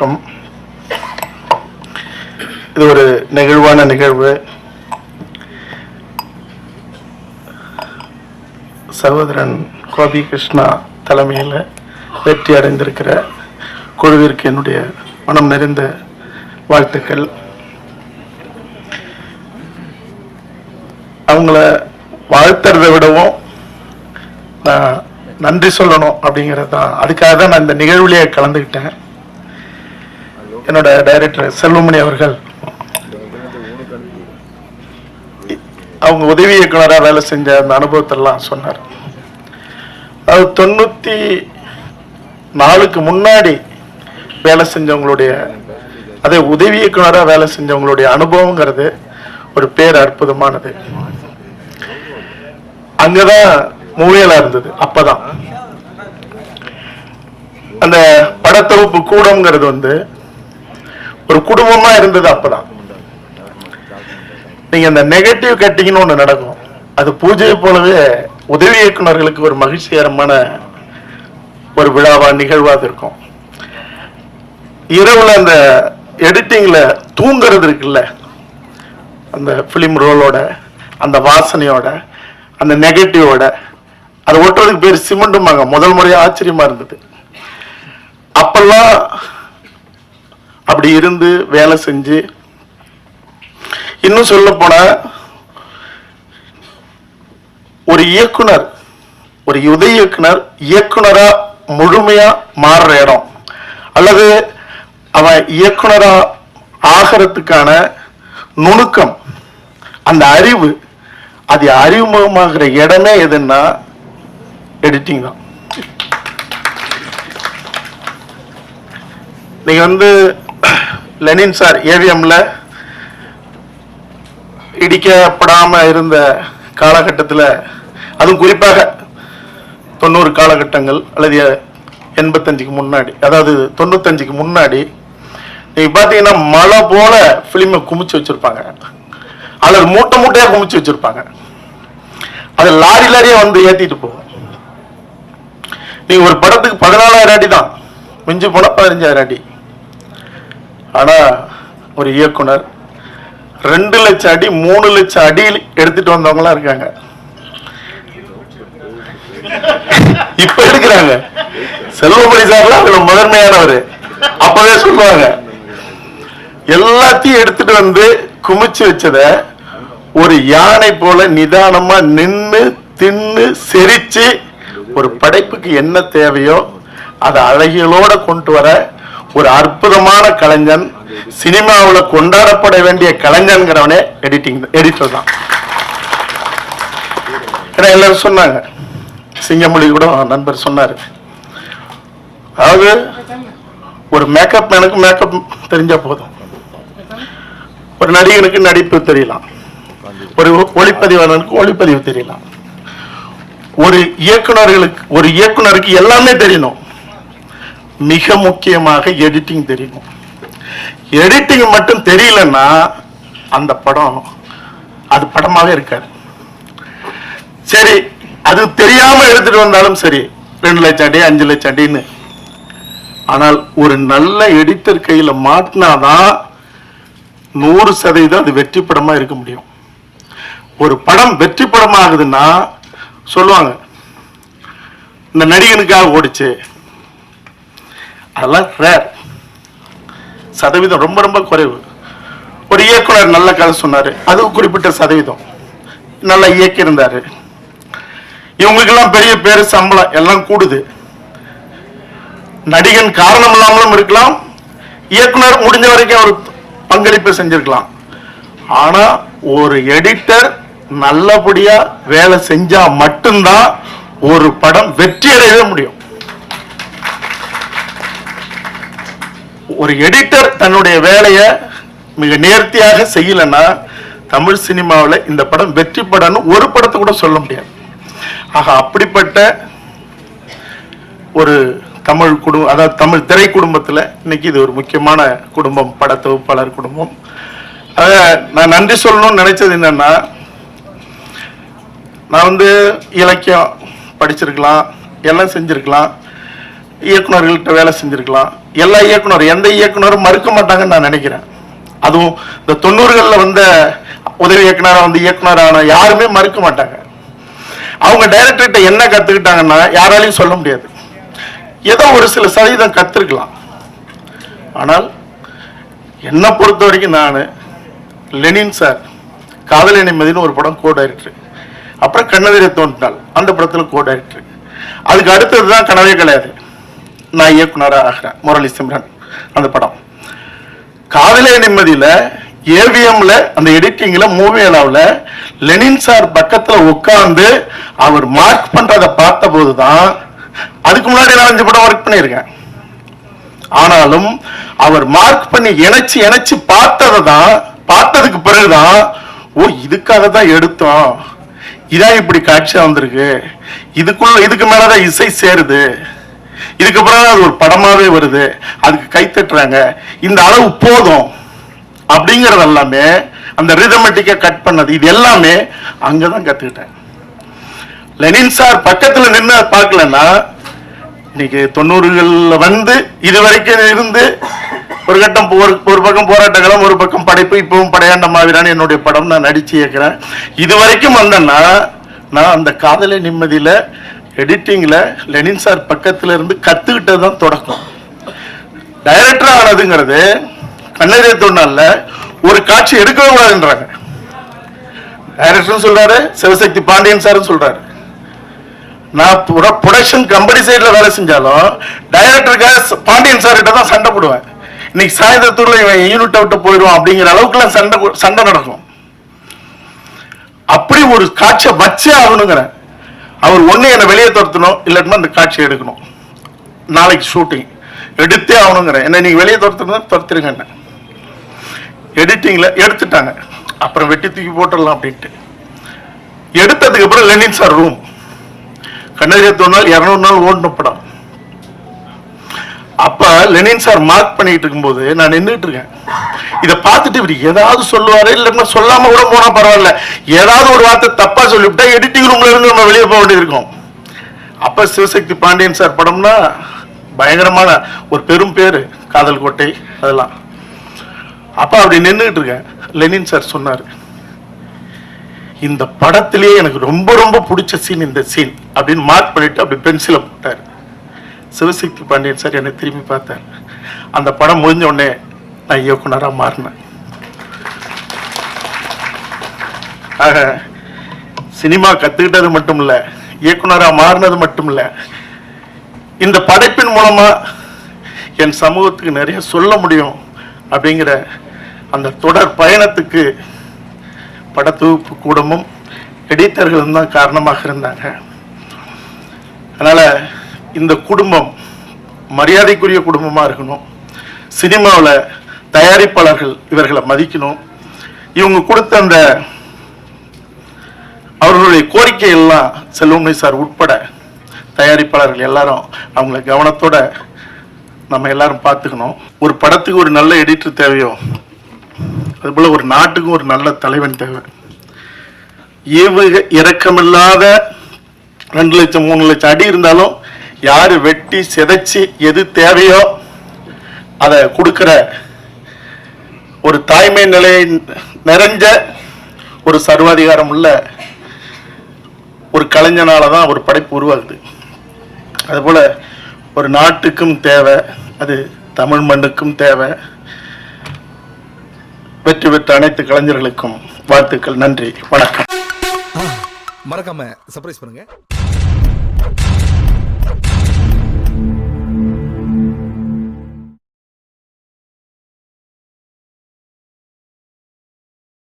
வணக்கம். இது ஒரு நெகிழ்வான நிகழ்வு. சகோதரன் கோபி கிருஷ்ணா தலைமையில் வெற்றி அடைந்திருக்கிற குழுவிற்கு என்னுடைய மனம் நிறைந்த வாழ்த்துக்கள். அவங்கள வாழ்த்துறதை விடவும் நான் நன்றி சொல்லணும் அப்படிங்கிறது தான் அதுக்காக தான் நான் இந்த நிகழ்வுலேயே கலந்துக்கிட்டேன் என்னோட டைரக்டர் செல்வமணி அவர்கள். அவங்க உதவி இயக்குனராக வேலை செஞ்ச அந்த அனுபவத்தெல்லாம் சொன்னார். அது தொண்ணூற்றி நாலுக்கு முன்னாடி வேலை செஞ்சவங்களுடைய அதே உதவி இயக்குனராக வேலை செஞ்சவங்களுடைய அனுபவங்கிறது ஒரு பேர் அற்புதமானது. அங்கதான் மூவியலா இருந்தது அப்பதான். அந்த படத்தொகுப்பு கூடம்ங்கிறது வந்து ஒரு குடும்பமா இருந்தது அப்பதான். நீங்க அந்த நெகட்டிவ் கட்டிங்னு ஒண்ணு நடக்கும். அது பூஜையை போலவே உதவி இயக்குனர்களுக்கு ஒரு மகிழ்ச்சிகரமான ஒரு விழாவா நிகழ்வாக இருக்கும். இரவுல அந்த எடிட்டிங்ல தூங்குறது இருக்குல்ல? அந்த ஃபிலிம் ரோலோட அந்த வாசனையோட அந்த நெகட்டிவோட அது ஒட்டுறதுக்கு பேர் சிமெண்ட்டுமாங்க முதல் முறையாக ஆச்சரியமா இருந்தது. அப்பெல்லாம் அப்படி இருந்து வேலை செஞ்சு இன்னும் சொல்ல போன ஒரு இயக்குனர் ஒரு உதவி இயக்குனர் இயக்குனரா முழுமையா மாறுற இடம். அல்லது அவன் இயக்குனரா ஆகிறதுக்கான நுணுக்கம் அந்த அறிவு அது அறிமுகமாகிற இடமே எதுன்னா எடிட்டிங் தான். நீங்க வந்து லெனின் சார் ஏவிஎம்ல இடிக்கப்படாம இருந்த காலகட்டத்தில் அதுவும் குறிப்பாக தொண்ணூறு காலகட்டங்கள் அல்லது எண்பத்தஞ்சுக்கு முன்னாடி அதாவது தொண்ணூத்தஞ்சுக்கு முன்னாடி நீங்க பாத்தீங்கன்னா மழை போல பிலிமை குமிச்சு வச்சிருப்பாங்க. அதில் மூட்டை மூட்டையா குமிச்சு வச்சிருப்பாங்க. அது லாரி லாரியா வந்து ஏத்திட்டு போகும். நீங்க ஒரு படத்துக்கு பதினாலாயிரம் அடி தான். மிஞ்சி போனா பதினஞ்சாயிரம் அடி. ஆனா ஒரு இயக்குனர் ரெண்டு லட்சம் அடி மூணு லட்சம் அடி எடுத்துட்டு வந்தவங்களாம் இருக்காங்க. இப்ப எடுக்கிறாங்க. செல்வமணி சார்லாம் அதுல முதன்மையானவர். அப்பவே சொல்லுவாங்க. எல்லாத்தையும் எடுத்துட்டு வந்து குமிச்சு வச்சத ஒரு யானை போல நிதானமா நின்று தின்னு செரிச்சு ஒரு படைப்புக்கு என்ன தேவையோ அதை அழகியலோட கொண்டு வர ஒரு அற்புதமான கலைஞன். சினிமாவுல கொண்டாடப்பட வேண்டிய கலைஞன்கிறவனே எடிட்டிங் எடிட்டர் தான். ஏன்னா எல்லாரும் சொன்னாங்க. சிங்கமொழி கூட நண்பர் சொன்னாரு. அதாவது ஒரு மேக்கப் மேனுக்கு மேக்கப் தெரிஞ்சா போதும். ஒரு நடிகனுக்கு நடிப்பு தெரியலாம். ஒரு ஒளிப்பதிவாளனுக்கு ஒளிப்பதிவு தெரியலாம். ஒரு இயக்குனர்களுக்கு ஒரு இயக்குனருக்கு எல்லாமே தெரியணும். மிக முக்கியமாக எடிட்டிங் தெரியணும் எடிட்டிங் மட்டும் தெரியலன்னா அந்த படம் அது படமாக இருக்காது. சரி அது தெரியாம எடுத்துட்டு வந்தாலும் சரி ரெண்டு லட்சம் அடி அஞ்சு லட்சம் அடின்னு. ஆனால் ஒரு நல்ல எடிட்டர் கையில் மாட்டினாதான் நூறு சதவீதம் அது வெற்றி படமாக இருக்க முடியும். ஒரு படம் வெற்றி படம் ஆகுதுன்னா சொல்லுவாங்க இந்த நடிகனுக்காக ஓடிச்சு அதெல்லாம் ரேர் சதவீதம் ரொம்ப ரொம்ப குறைவு. ஒரு இயக்குனர் நல்ல கதை சொன்னாரு. அது குறிப்பிட்ட சதவீதம். நல்லா இயக்கியிருந்தார் இவங்களுக்கெல்லாம் பெரிய பேரு சம்பளம் எல்லாம் கூடுது. நடிகன் காரணம் இல்லாமலும் இருக்கலாம். இயக்குனர் முடிஞ்ச வரைக்கும் அவர் பங்களிப்பு செஞ்சிருக்கலாம். ஆனா ஒரு எடிட்டர் நல்லபடியா வேலை செஞ்சா மட்டும்தான் ஒரு படம் வெற்றி அடையவே முடியும். ஒரு எடிட்டர் தன்னுடைய வேலையை மிக நேர்த்தியாக செய்யலைன்னா தமிழ் சினிமாவில் இந்த படம் வெற்றி படம்னு ஒரு படத்தை கூட சொல்ல முடியாது. ஆக அப்படிப்பட்ட ஒரு தமிழ் குடும்பம் அதாவது தமிழ் திரை குடும்பத்தில் இன்னைக்கு இது ஒரு முக்கியமான குடும்பம் பட தொகுப்பாளர் குடும்பம். அதை நான் நன்றி சொல்லணும்னு நினைச்சது என்னன்னா நான் வந்து இலக்கியம் படிச்சிருக்கலாம் எல்லாம் செஞ்சுருக்கலாம். இயக்குநர்கள்ட்ட வேலை செஞ்சிருக்கலாம். எல்லா இயக்குனர் எந்த இயக்குனரும் மறுக்க மாட்டாங்கன்னு நான் நினைக்கிறேன். அதுவும் இந்த தொண்ணூறுகளில் வந்த உதவி இயக்குனராக வந்து இயக்குனரான யாருமே மறுக்க மாட்டாங்க. அவங்க டைரக்டர்கிட்ட என்ன கற்றுக்கிட்டாங்கன்னா யாராலையும் சொல்ல முடியாது. ஏதோ ஒரு சில சதவீதம் கற்றுருக்கலாம் ஆனால் என்னை பொறுத்த வரைக்கும் நான் லெனின் சார் காதலி நிம்மதினு ஒரு படம் கோ டைரக்டர் அப்புறம் கண்ணதிரை தோன்றினாள். அந்த படத்தில் கோ டைரக்டர் அதுக்கு அடுத்தது தான் கனவே கிடையாது நான் இயக்குனராக ஆகிறேன். முரளி சிம்ரன் அந்த படம். காதலே நிம்மதியில ஏவிஎம்ல அந்த எடிட்டிங்ல மூவி அளவில் லெனின் சார் பக்கத்துல உட்கார்ந்து அவர் மார்க் பண்றதை பார்த்த போதுதான் அதுக்கு முன்னாடி நான் அஞ்சு படம் ஒர்க் பண்ணியிருக்கேன். ஆனாலும் அவர் மார்க் பண்ணி இணைச்சு இணைச்சு பார்த்ததை தான் பார்த்ததுக்கு பிறகுதான் ஓ இதுக்காக தான் எடுத்தோம். இதான் இப்படி காட்சியா வந்திருக்கு. இதுக்குள்ள இதுக்கு மேலதான் இசை சேருது. இதுக்கப்புறம் அது ஒரு படமாவே வருது. அதுக்கு கை தட்டுறாங்க. இந்த அளவு போதும் அப்படிங்கறது எல்லாமே அந்த ரிதமெட்டிக்கை கட் பண்ணது இது எல்லாமே அங்கதான் கத்துக்கிட்டேன். லெனின் சார் பக்கத்துல நின்று பார்க்கலன்னா இன்னைக்கு தொண்ணூறுகள்ல வந்து இது வரைக்கும் இருந்து ஒரு கட்டம் ஒரு ஒரு பக்கம் போராட்டங்களும் ஒரு பக்கம் படைப்பு இப்பவும் படையாண்ட மாதிரியான என்னுடைய படம் நான் நடிச்சு இயக்கிறேன். இது வரைக்கும் வந்தேன்னா நான் அந்த காதலை நிம்மதியில எடிட்டிங்கில் லெனின் சார் பக்கத்துல இருந்து கற்றுக்கிட்டது தான் தொடக்கம். டைரக்டர் ஆனதுங்கிறது கண்ணறிய தொண்ணால ஒரு காட்சி எடுக்கவே கூடாதுன்றாங்க. டைரக்டர் சொல்றாரு சிவசக்தி பாண்டியன் சார் சொல்றாரு. நான் ப்ரொடக்ஷன் கம்பெனி சைடில் வேலை செஞ்சாலும் டைரக்டருக்காக பாண்டியன் சார் கிட்ட தான் சண்டை போடுவேன். இன்னைக்கு சாயந்தரத்துல இவன் யூனிட்டை விட்டு போயிடுவான் அப்படிங்கிற அளவுக்குலாம் சண்டை சண்டை நடக்கும். அப்படி ஒரு காட்சியை வச்சே ஆகணுங்கிறேன். அவர் ஒன்று என்னை வெளியே துரத்தணும் இல்லாட்டினா அந்த காட்சியை எடுக்கணும். நாளைக்கு ஷூட்டிங் எடுத்தே ஆகணுங்கிறேன். என்ன நீங்கள் வெளியே துரத்துனா துரத்துருங்க என்ன. எடிட்டிங்கில் எடுத்துட்டாங்க. அப்புறம் வெட்டி தூக்கி போட்டுடலாம் அப்படின்ட்டு. எடுத்ததுக்கப்புறம் லெனின் சார் ரூம் கண்ணகிரத்து நாள் இரநூறு நாள் ஓடணும் படம். அப்ப லெனின் சார் மார்க் பண்ணிட்டு இருக்கும்போது நான் நின்றுட்டு இருக்கேன். இதை பார்த்துட்டு இவர் ஏதாவது சொல்லுவாரு இல்லைன்னா சொல்லாம கூட போனா பரவாயில்ல. ஏதாவது ஒரு வார்த்தை தப்பா சொல்லிவிட்டா எடிட்டிங் ரூம்ல இருந்து நம்ம வெளியே போக வேண்டியது இருக்கும் அப்ப சிவசக்தி பாண்டியன் சார் படம்னா பயங்கரமான ஒரு பெரும் பேரு காதல் கோட்டை அதெல்லாம். அப்ப அப்படி நின்றுட்டு இருக்கேன். லெனின் சார் சொன்னாரு இந்த படத்திலேயே எனக்கு ரொம்ப ரொம்ப பிடிச்ச சீன் இந்த சீன் அப்படின்னு மார்க் பண்ணிட்டு அப்படி பென்சிலை போட்டார். சிவசக்தி பாண்டியன் சார் என்னை திரும்பி பார்த்தார். அந்த படம் முடிஞ்ச உடனே நான் இயக்குனராக மாறினேன். ஆக சினிமா கற்றுக்கிட்டது மட்டும் இல்லை இயக்குனராக மாறினது மட்டும் இல்லை இந்த படைப்பின் மூலமாக என் சமூகத்துக்கு நிறைய சொல்ல முடியும் அப்படிங்கிற அந்த தொடர் பயணத்துக்கு படத்தொகுப்பு கூடமும் எடிட்டர்களும் தான் காரணமாக இருந்தாங்க. அதனால் இந்த குடும்பம் மரியாதைக்குரிய குடும்பமாக இருக்கணும். சினிமாவில் தயாரிப்பாளர்கள் இவர்களை மதிக்கணும். இவங்க கொடுத்த அந்த அவர்களுடைய கோரிக்கை எல்லாம் செல்வமணி சார் உட்பட தயாரிப்பாளர்கள் எல்லாரும் அவங்கள கவனத்தோட நம்ம எல்லாரும் பார்த்துக்கணும். ஒரு படத்துக்கு ஒரு நல்ல எடிட்டர் தேவையோ அதுபோல் ஒரு நாட்டுக்கும் ஒரு நல்ல தலைவன் தேவை. ஏவுக இரக்கமில்லாத ரெண்டு லட்சம் மூணு லட்சம் அடி இருந்தாலும் யாரு வெட்டி சிதைச்சு எது தேவையோ அதை கொடுக்கிற ஒரு தாய்மை நிலை நிறைஞ்ச ஒரு சர்வாதிகாரம் உள்ள ஒரு கலைஞனால தான் ஒரு படைப்பு உருவாகுது. அதுபோல் ஒரு நாட்டுக்கும் தேவை அது தமிழ் மண்ணுக்கும் தேவை. வெற்றி பெற்ற அனைத்து கலைஞர்களுக்கும் வாழ்த்துக்கள் நன்றி வணக்கம். மறக்காம சர்ப்ரைஸ் பண்ணுங்க.